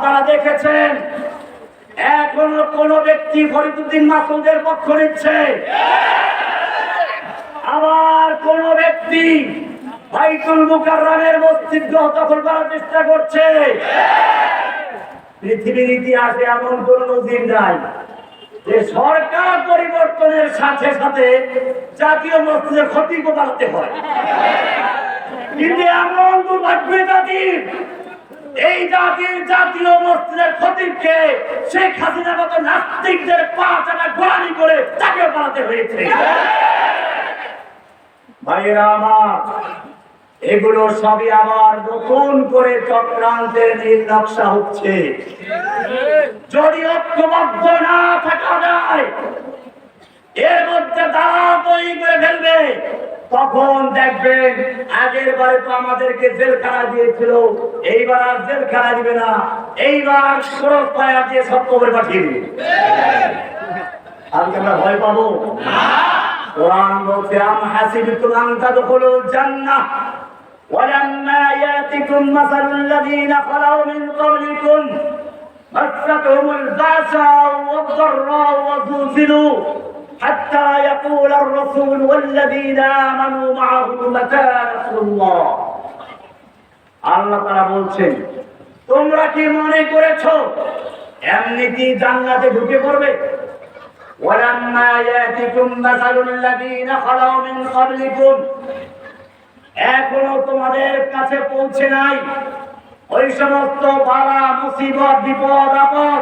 আপনারা দেখেছেন? এখনও কোন ব্যক্তি ফরিদুদ্দিন মাসুদের পক্ষ নিচ্ছে। আবার কোন ব্যক্তি বাইতুল মুকাররমের মসজিদ দখল করার চেষ্টা করছে। পৃথিবীর ইতিহাসে এমন কোন নজির নাই যে সরকার পরিবর্তনের সাথে সাথে জাতীয় মসজিদের ক্ষতি বাড়াতে হয়। কিন্তু এমন দুর্ভাগ্য জাতির এই জাতির জাতীয় মসজিদের খতিবকে শেখ হাসিনা মতো নাস্তিকদের পা চাকা গোলামি করে তাকে বানাতে হয়েছে। ভাইয়েরা আমার, এগুলো সবই আবার নতুন করে চক্রান্তের নীল নকশা হচ্ছে। যদি ঐক্যবদ্ধ না থাকা যায়, এর মধ্যে দাঁড়া তৈরি করে ফেলবে। তখন দেখবেন আগের বারে তো আমাদেরকে জেলখানা দিয়েছিল এইবার আর জেলখানা দিবে না এইবার খরচ পায়া দিয়ে সব কবরে পাঠিয়ে দিবে আজকে আমরা ভয় পাবো কোরআন বলছে আম হাসিবতুম আন তাদখুলুল জান্নাহ ولما ياتكم مثل الذين خلوا من قبلكم مستهم البأساء والضراء وزلزلوا حتى يقول الرسول والذين آمنوا معه متى نصر الله আল্লাহ তারা বলছেন তোমরা কি মনে করেছো এমনিতেই জান্নাতে ঢুকে পড়বে ولما ياتكم مثل الذين خلوا من قبلكم এখনো তোমাদের কাছে পৌঁছে নাই ওই সমস্ত বালা মুসিবত বিপদ আপদ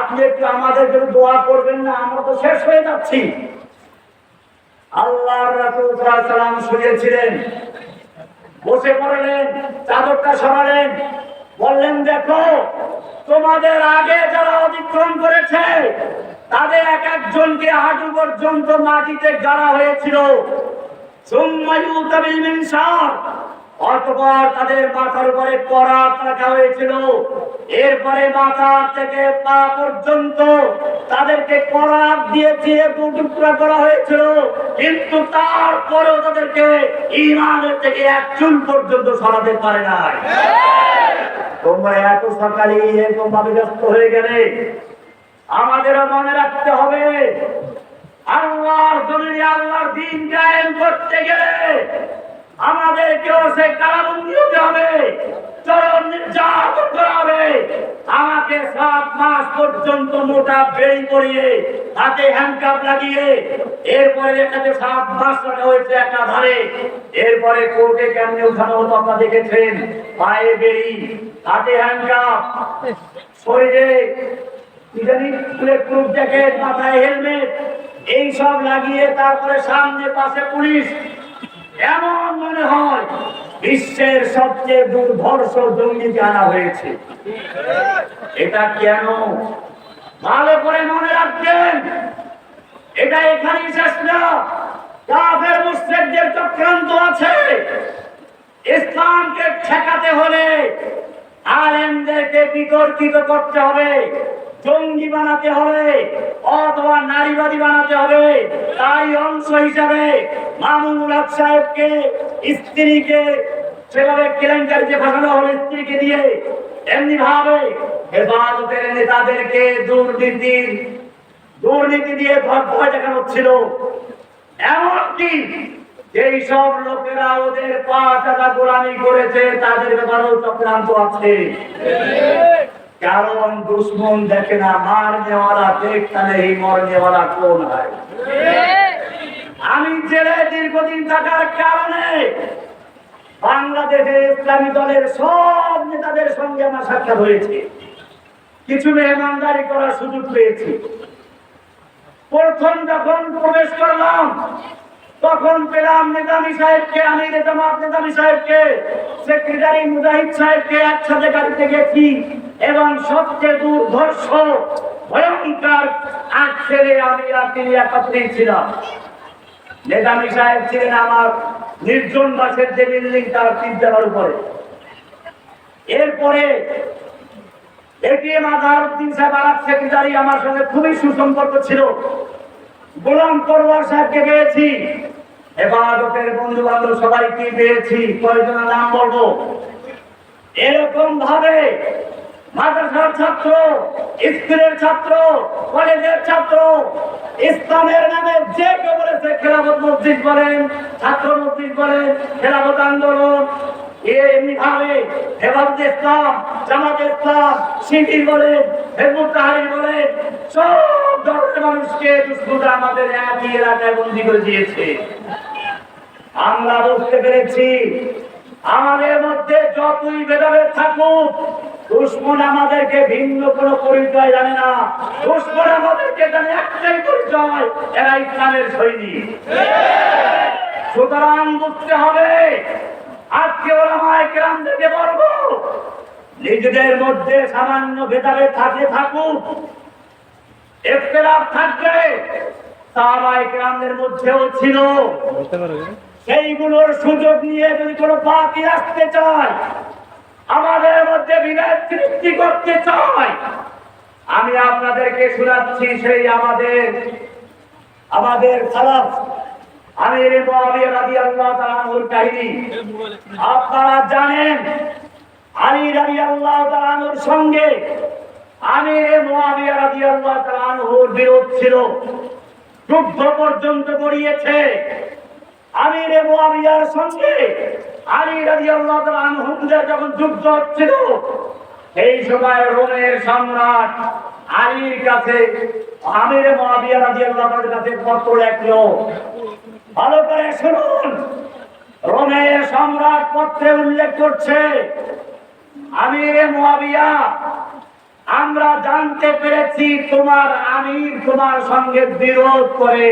আপনি আমাদের জন্য করবেন না, আমরা তো শেষ হয়ে যাচ্ছি। বসে বললেন, দেখো, তোমাদের আগে যারা অতিক্রম করেছে, তাদের এক একজনকে হাঁটু পর্যন্ত মাটিতে গাড়া হয়েছিল। অতঃপর তাদের মাথার উপরে করাত রাখা হয়েছিল। এরপরে মাথা থেকে পা পর্যন্ত তাদেরকে করাত দিয়ে টুকরা করা হয়েছিল। কিন্তু তারপরেও তাদেরকে ইমানের থেকে এক চুল পর্যন্ত সরাতে পারে নাই। তোমরা এত সকালে এরকম ভাবে ব্যস্ত হয়ে গেলে আমাদেরও মনে রাখতে হবে, আল্লাহর জমিনে আল্লাহর দিন কায়েম করতে গেলে আমাদেরকেও সে কারাবন্দি হতে হবে। চরম নির্যাতন করা হবে। আমাকে সাত মাস পর্যন্ত মোটা বেড়ি করিয়ে হাতে হ্যান্ডকাপ লাগিয়ে এরপরে এটাকে সাত মাস রাখা হয়েছে একটা ধারে এরপরে কোর্টে কেমনে উঠানো হতো আপনারা দেখেছেন? পায়ে বেড়ি, হাতে হ্যান্ডকাপ শরীরে মাথায় হেলমেট এইসব লাগিয়ে তারপরে সামনে পাশে পুলিশ এমন মনে হয় বিশ্বের সবচেয়ে দুর্ধর্ষ জঙ্গিকে আনা হয়েছে। এটা কেন? ভালো করে মনে রাখবেন, এটা এখানেই শেষ না। কাফের মুসলিমদের চক্রান্ত আছে। ইসলামকে ঠেকাতে হলে আলেমদেরকে বিতর্কিত করতে হবে। জঙ্গি বানাতে হবে, অথবা নারীবাদী বানাতে হবে। তাই অংশ হিসাবে মামুনুল হক সাহেবকে, স্ত্রীকে, সেভাবে কেলেঙ্কারিতে ফাঁসানো হবে স্ত্রীকে দিয়ে এমনি ভাবে হেফাজতের নেতাদেরকে দুর্নীতির দুর্নীতি দিয়ে ভয় দেখানো হচ্ছিল। এমনকি যেই সব লোকেরা ওদের পা টাকা গোলামি করেছে, তাদের ব্যাপারেও চক্রান্ত আছে। কারণ দুশ্মন দেখে না নেওয়ালা কোন আমি জেলে দীর্ঘদিন থাকার কারণে বাংলাদেশের ইসলামী দলের সব নেতাদের সঙ্গে আমার সাক্ষাৎ হয়েছে। কিছু মেহমানদারি করার সুযোগ পেয়েছি। প্রথম যখন প্রবেশ করলাম তখন পেলাম নেতামি সাহেবকে আমি জামাত নেতামি সাহেবকে, সেক্রেটারি মুজাহিদ সাহেবকে একসাথে গাড়িতে গেছি এবং সবচেয়ে দুর্ধর্ষ, ভয়ঙ্কর আট ছেলে আমি আর তিনি একত্রেই ছিলাম। নেতামি সাহেব ছিলেন আমার নির্জন বাসের যে বিল্ডিং তার তিন জায়গার উপরে। এরপরে এটিএম আজহারউদ্দিন সাহেব আর সেক্রেটারি আমার সঙ্গে খুবই সুসম্পর্ক ছিল। গোলাম পরওয়ার সাহেবকে পেয়েছি। হেফাজতের বন্ধু বান্ধব সবাইকে পেয়েছি। কয়েকজনের নাম বলব। এরকম ভাবে মাদ্রাসার ছাত্র, স্কুলের ছাত্র, কলেজের ছাত্র, ইসলামের নামে যে কেউ বলেছে, খেলাফত মসজিদ বলেন, ছাত্র মসজিদ বলেন, খেলাফত আন্দোলন আমরা বুঝতে পেরেছি, আমাদের মধ্যে যতই ভেদাভেদ থাকুক, দুশ্মন আমাদেরকে ভিন্ন কোনো পরিচয় জানে না। দুশ্মন আমাদেরকে জানে একটাই পরিচয় এরা ইসলামের সৈনিক। সুতরাং বুঝতে হবে আজকে ওরা মায় গ্রামদেরকে বলব নিজেদের মধ্যে সামান্য ভেদাভেদ থাকে থাকুক থাকবে মধ্যেও ছিল। সেইগুলোর সুযোগ নিয়ে যদি কোনো আসতে চায় আমাদের মধ্যে বিভেদ সৃষ্টি করতে চায় আমি আপনাদেরকে শোনাচ্ছি সেই আমাদের আমাদের সালাফ আমির মুআবিয়া রাদিয়াল্লাহু তাআলার কাহিনী। আপনারা জানেন আলী রাদিয়াল্লাহু তাআলার সঙ্গে আমির মুআবিয়া রাদিয়াল্লাহু তাআলার বিরোধ ছিল। যুদ্ধ পর্যন্ত গড়িয়েছে। আমির মুআবিয়ার সঙ্গে আলী রাদিয়াল্লাহু তাআলা আনহুদের যখন যুদ্ধ হচ্ছিল, এই সময় রোমের সম্রাট আলীর কাছে, আমির মুআবিয়া রাদিয়াল্লাহু তাআলার কাছে পত্র লেখলো ভালো করে শুনুন। রোমের সম্রাট পত্রে উল্লেখ করছে, আমির মুআবিয়া আমরা জানতে পেরেছি তোমার আমির তোমার সঙ্গে বিরোধ করে।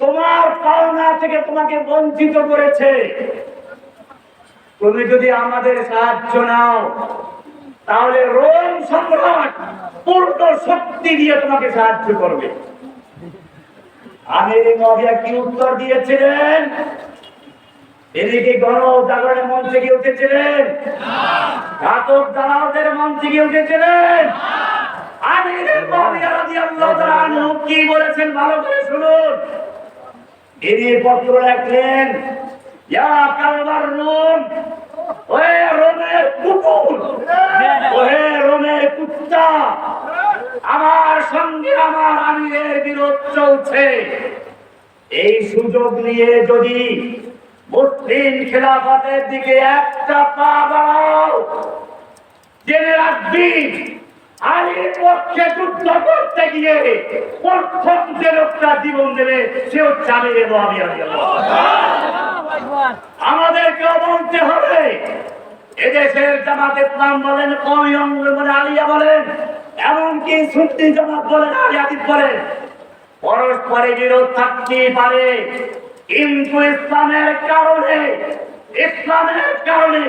তোমার পাওনা থেকে তোমাকে বঞ্চিত করেছে। তুমি যদি আমাদের সাহায্য নাও, তাহলে রোম সম্রাট পূর্ণ শক্তি দিয়ে তোমাকে সাহায্য করবে। আমির কি উত্তর দিয়েছিলেন? তিনি কি গণ জাগরণের উঠেছিলেন। ঘাতক দালালদের মঞ্চে গিয়ে উঠেছিলেন। কি বলেছেন ভালো করে শুনুন। তিনি পত্র লেখলেন, ইয়া কালবার রোম, ওহে রোমের কুকুর রোমের কুত্তা আমার সঙ্গে আমার আমিরের বিরোধ চলছে। এই সুযোগ নিয়ে যদি মুসলিম খেলাফতের দিকে একটা পা বাড়াও, জেনে রাখবি আলীর পক্ষে যুদ্ধ করতে গিয়ে প্রথম যে লোকটা জীবন দেবে, সে হচ্ছে আমির আমাদেরকে বলতে হবে, এদেশের জামাত ইসলাম বলেন কমি অঙ্গ বলে আলিয়া বলেন এমনকি সুন্নি জামাত বলেন আলিয়াদিত বলেন, পরস্পরে বিরোধ থাকতেই পারে, কিন্তু ইসলামের কারণে ইসলামের কারণে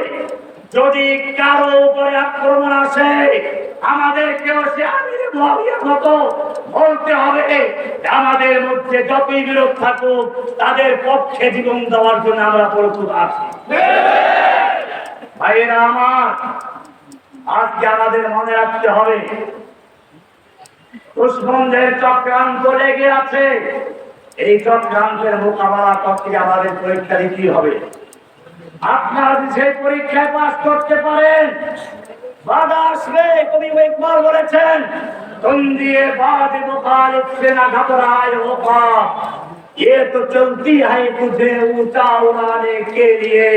যদি কারও উপরে আক্রমণ আসে, আমাদেরকেও সে আমির মুআবিয়ার মতো বলতে হবে। আমাদের মধ্যে যতই বিরোধ থাকুক, তাদের পক্ষে জীবন দেওয়ার জন্য আমরা প্রস্তুত আছি। ভাইয়েরা আমার আজকে আমাদের মনে রাখতে হবে দুশ্মনদের চক্রান্ত লেগে আছে এই চক্রান্তের মোকাবেলা করতে আমাদের পরীক্ষা দিতেই হবে আপনারা যদি সেই পরীক্ষায় পাস করতে পারেন বাধা আসবে কবি ইকবাল বলেছেন तुम दिए बाद मुखालिफ से न घबराए हो पाप ये तो चलती है तुझे ऊंचा उड़ाने के लिए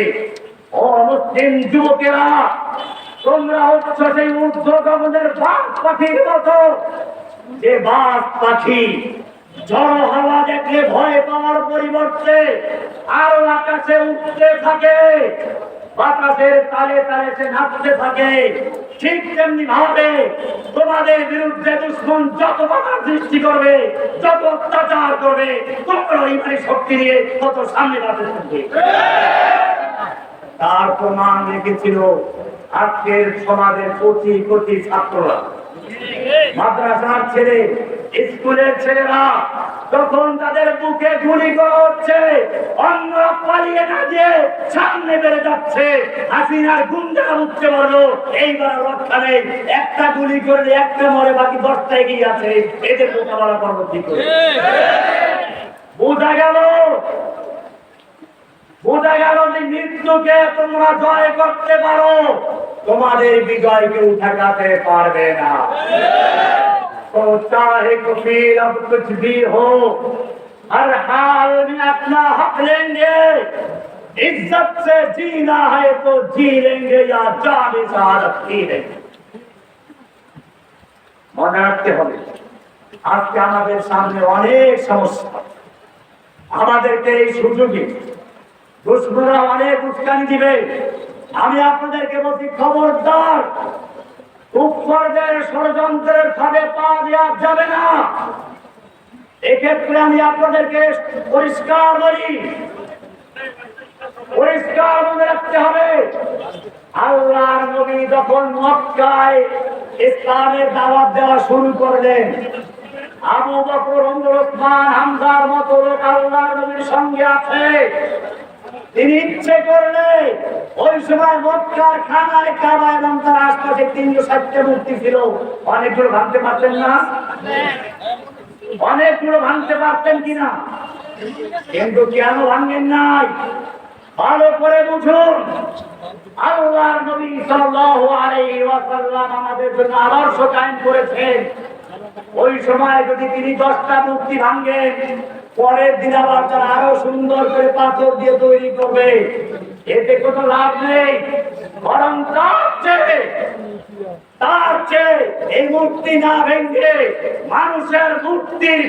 ও মুসলিম যুবকেরা তোমরা হচ্ছ সেই ঊর্ধ্ব গগনের বাঘ পাখির মতো। যে বাঘ পাখি ঝড় হাওয়া দেখলে ভয় পাওয়ার পরিবর্তে আরও আকাশে উঠতে থাকে বাতাসের তালে তালে সে নাচতে থাকে। ঠিক তেমনি ভাবে তোমাদের বিরুদ্ধে দুশ্মন যত বাধা সৃষ্টি করবে যত অত্যাচার করবে তোমরা ইমানি শক্তি নিয়ে কত সামনে বাড়তে থাকবে। তার প্রমাণ রেখেছিল আজকের সমাজের কোটি কোটি ছাত্ররা মাদ্রাসার ছেলে স্কুলের ছেলেরা তখন তাদের বুকে গুলি করা হচ্ছে অন্যরা পালিয়ে না যে সামনে বেড়ে যাচ্ছে হাসিনার গুন্ডারা উঠতে পারল এইবার রক্ষা নেই একটা গুলি করলে একটা মরে বাকি দশটা এগিয়ে আছে এদের মোকাবেলা করব কি করে? বোঝা গেল বোঝা গেল যে মৃত্যুকে তোমরা জয় করতে পারো তোমাদের বিজয় কেউ ঠেকাতে পারবে না तो चाहे कबीर अब कुछ भी हो हर हाल में अपना हक लेंगे इज्जत से जीना है तो जी लेंगे या जाने शहादत की लेंगे মনে রাখতে হবে আজকে আমাদের সামনে অনেক সমস্যা আমাদেরকে এই সুযোগে দুশ্মনরা অনেক উস্কানি দিবে। আমি আপনাদেরকে বলছি, খবরদার কুফরদের ষড়যন্ত্রের ফাঁদে পা দেওয়া যাবে না। এক্ষেত্রে আমি আপনাদেরকে পরিষ্কার বলি, পরিষ্কার মনে রাখতে হবে, আল্লাহর নবী যখন মক্কায় ইসলামের দাওয়াত দেওয়া শুরু করলেন, আবু বকর ওমর ওসমান মতো লোক আল্লাহর নবীর সঙ্গে আছে। তিনি ইচ্ছে করলে ওই সময় মক্কার খানায় কাবা এবং তার আশপাশে তিনশো ষাটটা মূর্তি ছিল। অনেকগুলো ভাঙতে পারতেন না? অনেকগুলো ভাঙতে পারতেন কিনা? কিন্তু কেন ভাঙেন নাই? ভালো করে বুঝুন। আল্লাহর নবী ওয়াসাল্লাম আমাদের জন্য আদর্শ কায়েম করেছেন। ওই সময় যদি তিনি দশটা মূর্তি ভাঙেন পরের দিন আবার তারা আরও সুন্দর করে পাথর দিয়ে তৈরি করবে। এতে কোনো লাভ নেই। বরং তার চেয়ে তার চেয়ে এই মূর্তি না ভেঙে মানুষের মূর্তির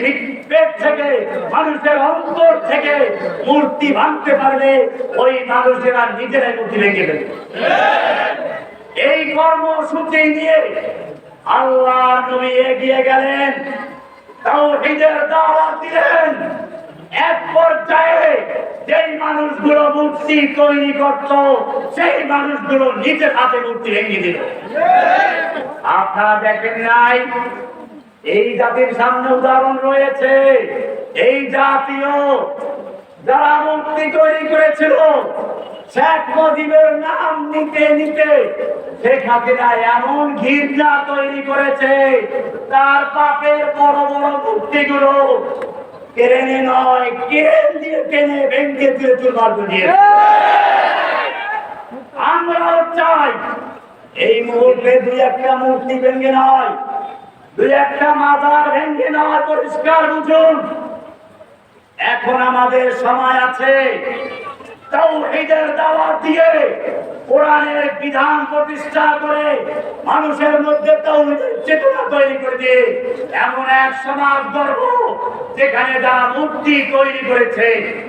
পেট থেকে, মানুষের অন্তর থেকে মূর্তি ভাঙতে পারলে ওই মানুষেরা নিজেরাই মূর্তি ভেঙে দেবে। এই কর্মসূচি নিয়ে আল্লাহ নবী এগিয়ে গেলেন। তাওহীদের দাওয়াত দিলেন। এক পর্যায়ে যেই মানুষগুলো মূর্তি তৈরি করত, সেই মানুষগুলো নিজের হাতে মূর্তি ভেঙে দিল। আপনারা দেখেন নাই, এই জাতির সামনে উদাহরণ রয়েছে। এই জাতীয় যারা মূর্তি তৈরি করেছিল, শেখ মুজিবের নাম নিতে নিতে শেখ হাসিনা এমন ঘিরজা তৈরি করেছে, তার পাপের বড় বড় মূর্তিগুলো কেড়ে নয় কেন দিয়ে টেনে ভেঙে দিয়ে চুরমার দিয়ে আমরাও চাই এই মুহূর্তে দুই একটা মূর্তি ভেঙে নয়, দুই একটা মাজার ভেঙে নয়, পরিষ্কার বুঝুন। এখন আমাদের সময় আছে। তাওহীদের দাওয়াত দিয়ে কোরআনের বিধান প্রতিষ্ঠা করে মানুষের মধ্যে তাওহীদের চেতনা তৈরি করে দিয়ে এমন এক সমাজ গর্ব যেখানে যারা মূর্তি তৈরি করেছে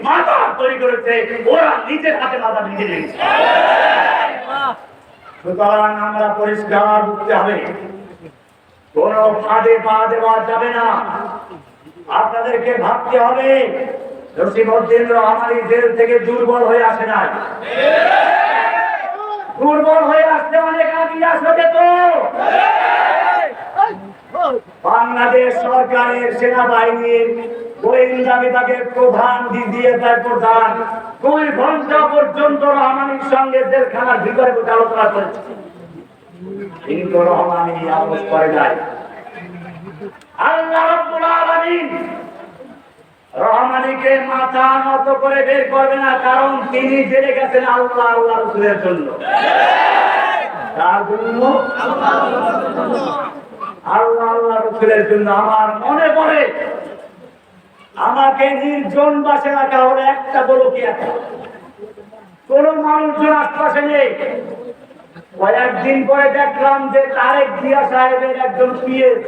মাথা তৈরি করেছে, ওরা নিজের হাতে মাথা ভেঙে দিয়েছে সুতরাং আমরা পরিষ্কার বুঝতে হবে, কোন ফাঁদে পা দেওয়া যাবে না। আপনাদেরকে ভাবতে হবে জসিমউদ্দিন রহমানি জেল থেকে দুর্বল হয়ে আসে নাই। দুর্বল হয়ে আসতে অনেক আগে আসবে তো? বাংলাদেশ সরকারের সেনাবাহিনীর গোয়েন্দা প্রধান দিদিয়ে তার প্রধান দুই ঘণ্টা পর্যন্ত রহমানির সঙ্গে জেলখানার ভিতরে আলোচনা করেছে। কিন্তু রহমানি করে নাই। রহমানিকে মাথা নত করে বের করবে না, কারণ তিনি জেনে গেছেন আল্লাহ আল্লাহ রসুলের জন্য। আল্লাহ আল্লাহ রসুলের জন্য। আমার মনে পড়ে, আমাকে নির্জন বাসে রাখা হলো একটা বলো কি একটা। কোন মানুষজন আশপাশে নেই। কয়েকদিন পরে দেখলাম যে তারেক জিয়া সাহেবের একজন পিএস।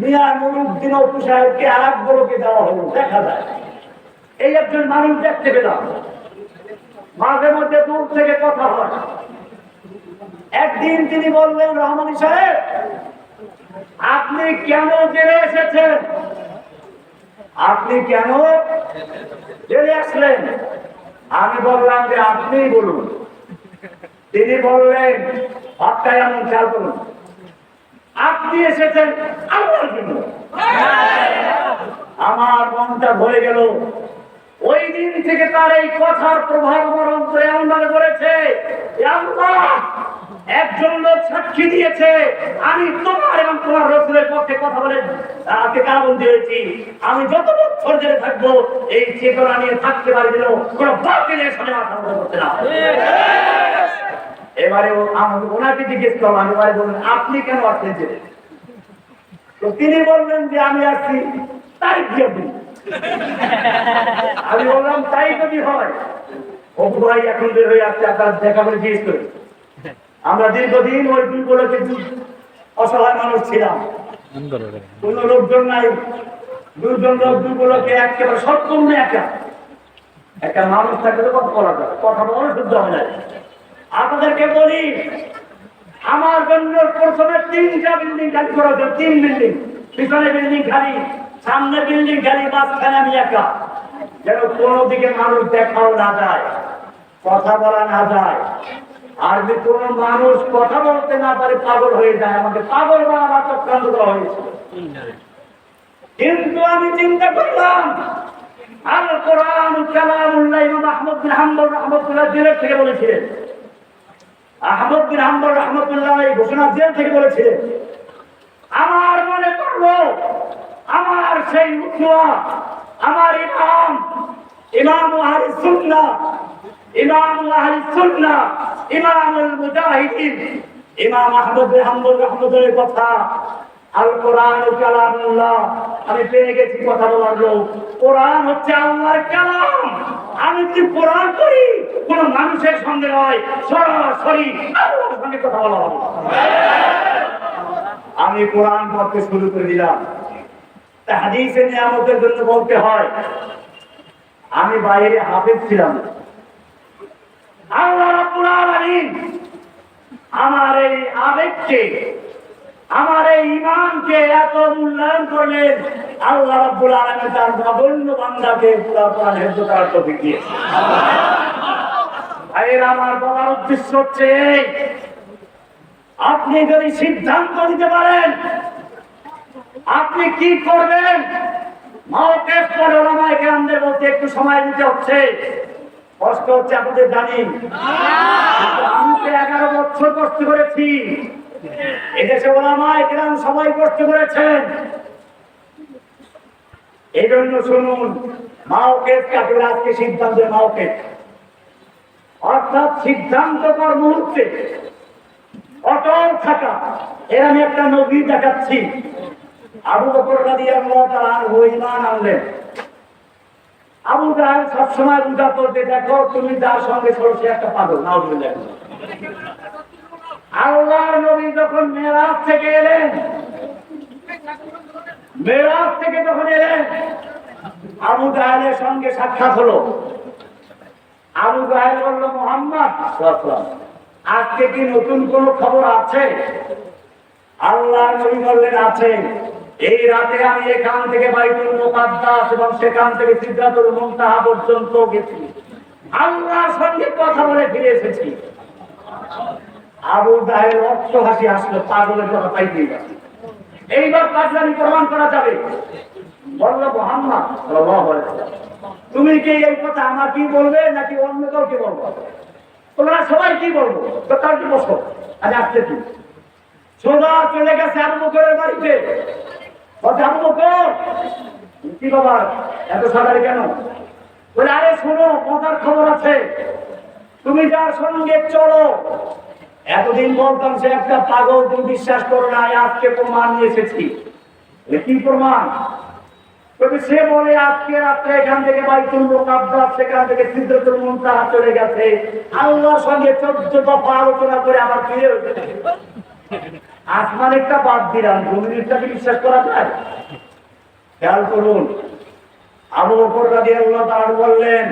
মিয়া নুরুদ্দিন অপু সাহেবকে আর বড়কে দেওয়া হলো, দেখা যায়। এই একজন মানুষ দেখতে পেলাম। মাঝে মধ্যে দূর থেকে কথা হয়। একদিন তিনি বললেন, রহমানি সাহেব, আপনি কেন জেলে এসেছেন? আপনি কেন জেলে আসলেন? আমি বললাম যে আপনিই বলুন। তিনি বললেন আপনি এসেছেন আমার আমার মনটা ভরে গেল, ওই দিন থেকে তার এই কথার প্রভাব আমার অন্তরে এমন করেছে একজন লোক সাক্ষী দিয়েছে, আমি তোমার এবং তোমার রসুলের পক্ষে কথা বলে তাকে কারাবন্দি হয়েছি। আমি যত বছর জেলে থাকব, এই চেতনা নিয়ে থাকতে পারি যেন কোনো বাতিলের সামনে মাথা নত করতে না এবারে আমি ওনাকে জিজ্ঞেস করলাম এবারে বললেন আপনি কেন আসলেন জেলে তো তিনি বললেন যে, আমি আসছি তাই দিয়ে আমি বললাম, তাই যদি হয়। অপু ভাই এখন বের হয়ে আসছে, আপনার দেখা করে জিজ্ঞেস করি। আমরা দীর্ঘদিন ওই দুইগুলোকে অসহায় মানুষ ছিলাম। কোন লোকজন নাই। দুজন লোক দুগুলোকে একেবারে সম্পূর্ণ একা। একটা মানুষ থাকলে তো কথা বলা যায়, কথা বলা শুদ্ধ হয় না। আপনাদেরকে বলি, আমার জন্য প্রথমে তিনটা বিল্ডিং খালি করা তিন বিল্ডিং পিছনে বিল্ডিং খালি। সামনে বিল্ডিং খালি মাঝখানে আমি একা। যেন কোনো দিকে মানুষ দেখাও না যায়, কথা বলা না যায়। আর যদি কোনো মানুষ কথা বলতে না পারে পাগল হয়ে যায়। আমাকে পাগল আমার চক্রান্ত করা হয়েছে। কিন্তু আমি চিন্তা করলাম, আল কোরআন কালামুল্লাহ ইমাম আহমদ বিন হাম্বল রহমতুল্লাহ জেলের থেকে বলেছিলেন। আহমদ বিন হাম্বল রহমতুল্লাহ এই ঘোষণা জেল থেকে বলেছিলেন। আমার মনে আমার সেই উৎসা আমার ইমাম ইমাম আহলি সুন্নাহ, ইমাম আহলি সুন্নাহ, ইমামুল মুজাহিদিন, ইমাম আহমদ বিন হাম্বল রহমতুল্লাহর কথা আল কোরআন কালামুল্লাহ। আমি পেয়ে গেছি কথা বলার লোক। কোরআন হচ্ছে আল্লাহর কালাম। আমি যদি কোরআন করি কোন মানুষের সঙ্গে নয়, সরাসরি আল্লাহর সঙ্গে কথা বলা হবে। আমি কোরআন পড়তে শুরু করে দিলাম। হাদিসে নিয়ামতের জন্য বলতে হয়, আমি বাইরে হাফেজ ছিলাম। আল্লাহ রাব্বুল আলামিন আমার এই আবেগকে, আমার এই ইমানকে এত মূল্যায়ন করলেন, আল্লাহ রাব্বুল আলামিন তার নগণ্য বান্দাকে পুরা প্রাণ হেফজ করার দিয়েছে আমার বলার উদ্দেশ্য হচ্ছে আপনি যদি সিদ্ধান্ত নিতে পারেন আপনি কি করবেন? একটু সময় দিতে হচ্ছে। কষ্ট হচ্ছে আপনাদের জানি আমি তো এগারো বছর কষ্ট করেছি। এদেশে ওলামায়ে কেরাম সবাই কষ্ট করেছেন। এই জন্য শুনুন মাওকেফ কাকে আজকে সিদ্ধান্ত আমি একটা নবী দেখাচ্ছি। আবু বকর রাদিয়াল্লাহু তাআলা আনহু ঈমান আনলেন। আবু জাহেল সবসময় বুঝাতো যে দেখো, তুমি যার সঙ্গে ছোট একটা পাগল, নাউজুবিল্লাহ। আল্লাহর নবী যখন মেরাজ থেকে এলেন, মেরাজ থেকে যখন এলেন, আবু জাহেলের সঙ্গে সাক্ষাৎ হলো। আবু জাহেল বলল, মোহাম্মদ আজকে কি নতুন কোন খবর আছে? আল্লাহ নবী বললেন, আছে। এই রাতে আমি এখান থেকে বাইতুল মুকাদ্দাস এবং সেখান থেকে সিদ্ধাতুল মুনতাহা পর্যন্ত গেছি। আল্লাহর সঙ্গে কথা বলে ফিরে এসেছি। আবু জাহেল অর্থ হাসি আসলো, পাগলের কথা পাইতে গেছে এইবার কাজলামি প্রমাণ করা যাবে। বলল, মোহাম্মদ তুমি কি এই কথা আমার কি বলবে নাকি অন্য কাউকে বলব? তোমরা সবাই কি বলব? তো তার কি বসো আজ আসছে কি সোজা চলে গেছে আবু বকরের বাড়িতে। কি বাবা এত সাদারে কেন? বলে, আরে শোনো মজার খবর আছে। তুমি যার সঙ্গে চলো। এতদিন বলতাম সে একটা পাগল তুমি বিশ্বাস করো না আজকে প্রমাণ নিয়ে এসেছি। কি প্রমাণ? তবে সে বলে, আজকে রাত্রে এখান থেকে বাইতুল মুকাদ্দাস, সেখান থেকে সিদ্ধাতুল মুনতাহা চলে গেছে। আল্লাহর সঙ্গে চোদ্দ দফা আলোচনা করে আবার ফিরে এসেছে আসমানেরটা বাদ দিলাম, জমিনেরটাকে বিশ্বাস করা যায়? খেয়াল করুন, আবু বকর রাদিয়াল্লাহু তাআলা বললেন,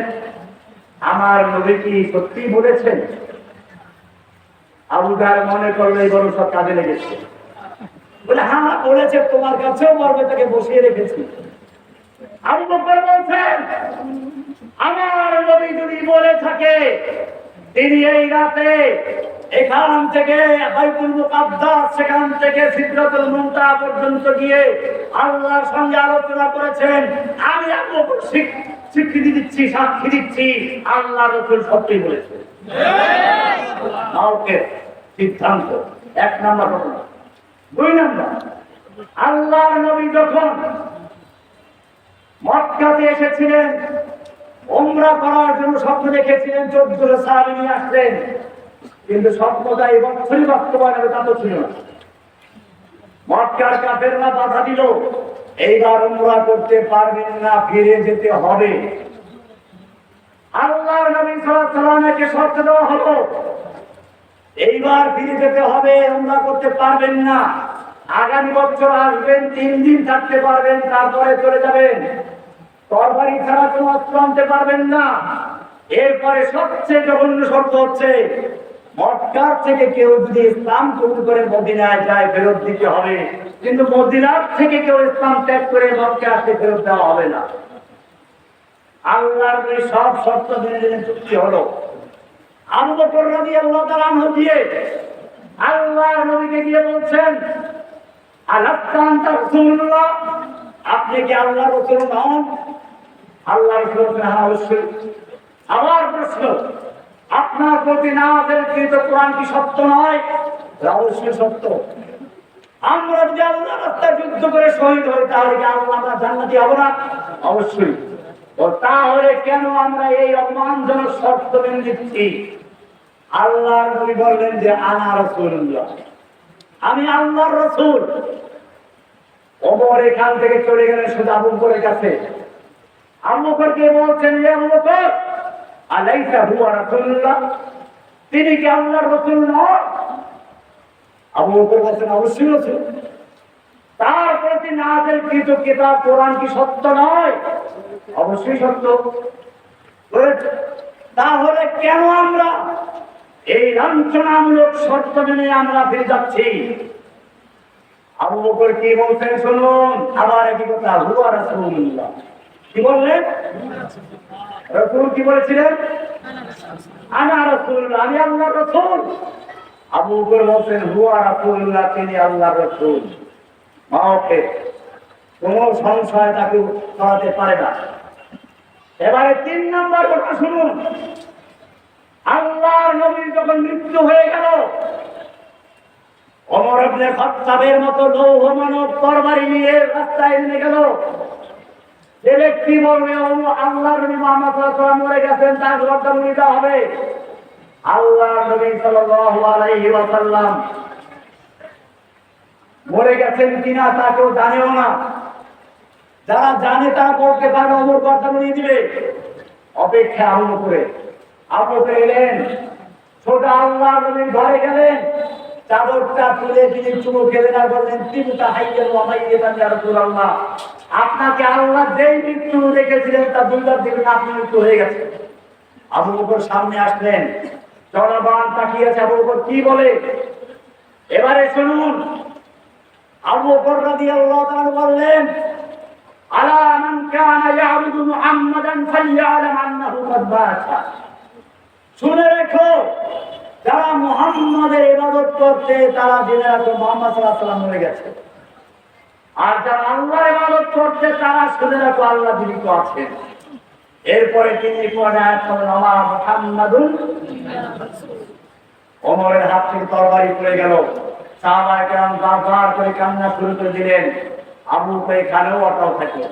আমার নবী কি সত্যি বলেছেন? আবু জাহেল মনে করল, এই বড় সব কাজে লেগেছে। বলে হ্যাঁ বলেছে, তোমার কাছেও মর্মে তাকে বসিয়ে রেখেছি। আবু বকর বলছেন, আমার নবী যদি বলে থাকে, তিনি এই রাতে এখান থেকে, বাইতুল মুকাদ্দাস, সেখান থেকে সিদরাতুল মুনতাহা পর্যন্ত গিয়ে আল্লাহর সঙ্গে আলোচনা করেছেন। আমি স্বীক- স্বীকৃতি দিচ্ছি, সাক্ষী দিচ্ছি, আল্লাহ রসুল সত্যি বলেছেন। ওকে সিদ্ধান্ত, এক নাম্বার ঘটনা। দুই নাম্বার, আল্লাহর নবী যখন মক্কাতে এসেছিলেন ওমরা করার জন্য স্বপ্ন দেখেছিলেন চোদ্দ সাহাবি নিয়ে আসলেন। কিন্তু স্বপ্নটা এই বছরই বাস্তবায়ন হবে, তা তো ছিল না। কাফেররা বাধা দিল, এইবার করতে পারবেন না, ফিরে যেতে হবে। আল্লাহর নবী সাল্লামকে শর্ত দেওয়া হলো, এইবার ফিরে যেতে হবে করতে পারবেন না। আগামী বছর আসবেন, তিন দিন থাকতে পারবেন, তারপরে চলে যাবেন। তরবারি ছাড়া কোনো অস্ত্র আনতে পারবেন না। এরপরে সবচেয়ে জঘন্য শর্ত হচ্ছে মক্কার থেকে কেউ যদি ইসলাম কবুল করে মদিনায় যায়, ফেরত দিতে হবে। কিন্তু মদিনার থেকে কেউ ইসলাম ত্যাগ করে মক্কা আসতে ফেরত দেওয়া হবে না। আল্লাহর সব শর্ত মেনে নিয়ে চুক্তি হলো। রাদিয়াল্লাহু তাআলা আনহু দিয়ে আল্লাহর নবীকে গিয়ে বলছেন আলাক্কা আনতা রাসূলুল্লাহ? আপনি কি আল্লাহর রাসূল নন? আল্লাহর রাসূল হ্যাঁ অবশ্যই। আবার প্রশ্ন আপনার প্রতি নামাজের কৃত কোরআন কি সত্য নয়? অবশ্যই সত্য। আমরা যদি আল্লাহ রাস্তায় যুদ্ধ করে শহীদ হই, তাহলে কি আল্লাহ আমরা জান্নাতি হব না? অবশ্যই। ও তাহলে কেন আমরা এই অপমানজনক শর্ত মেনে দিচ্ছি আল্লাহ নবী বললেন যে, আনা রাসূলুল্লাহ। আমি আল্লাহর রসুল। ওমর এখান থেকে চলে গেলেন শুধু আবু কাছে। আবু বকরকে বলছেন যে আবু আলাইসা হুয়া রাসূলুল্লাহ। তিনি কি আল্লাহর রাসূল নন? আবু বকর বলছেন, অবশ্যই রাসূল তার প্রতি নাজেল কৃত কিতাব কোরআন কি সত্য নয়? অবশ্যই সত্য. তাহলে কেন আমরা এই লাঞ্ছনামূলক শর্ত মেনে আমরা ফিরে যাচ্ছি? আবু বকর কি বলছেন, শুনুন, আবার একই কথা, হুয়া রাসূলুল্লাহ। কি বললেন? রাসূল কি বলেছিলেন? আনা রাসূলুল্লাহ, আমি আল্লাহর রাসূল। আবু বকর বলছেন, হুয়া রাসূলুল্লাহ, তিনি আল্লাহর রাসূল। মাওকে কোন সংশয় তাকে করাতে পারে না। এবারে তিন নম্বর কথা শুনুন। আল্লাহর নবীর যখন মৃত্যু হয়ে গেল অমর আপনি খত্তাবের মতো লৌহ মানব তরবারি নিয়ে রাস্তায় নেমে গেল। যে ব্যক্তি ও আল্লাহ নবী মোহাম্মদ সাল্লাল্লাহু মরে গেছেন, তার জবাবদারি নিতে হবে। আল্লাহ নবী সাল্লাল্লাহু আলাইহি ওয়াসাল্লাম মরে গেছেন কিনা তা কেউ জানেও না। যারা জানে তারা বলতে পারে অমর কথা নিয়ে দিবে। অপেক্ষা আরম্ভ করে বকর এলেন। ছোট আল্লাহ নবীর ঘরে গেলেন। চাদরটা তুলে তিনি চুমু খেলেন আর বললেন তিনি তা হাইয়ের আমাই যেতাম রাসূলুল্লাহ আপনাকে আল্লাহ যেই মৃত্যু রেখেছিলেন তা দুইবার দিলেন আপনি মৃত্যু হয়ে গেছে। আবু বকর সামনে আসলেন। জনবান তাকিয়েছে আবু বকর কি বলে? এবারে শুনুন। আবু বকর রাদিয়াল্লাহু তাআলা বললেন, আলা মান কানা ইয়াবুদু মুহাম্মাদান ফালইয়ালাম আন্নাহু কাদ বাতা। শুনে রেখো যারা মুহাম্মাদের ইবাদত করতে তারা জেনে রাখো মুহাম্মদ সাল্লাল্লাহু আলাইহি ওয়াসাল্লাম মরে গেছে। আর যারা আল্লাহ ইবাদত করতে তারা শুনে রাখো আল্লাহ জীবিত আছেন এরপরে তিনি ওমরের হাত থেকে তরবারি পড়ে গেল। সাহাবায়ে কেরাম করে কান্না শুরু করে দিলেন। আবু তো এখানেও অটাও থাকে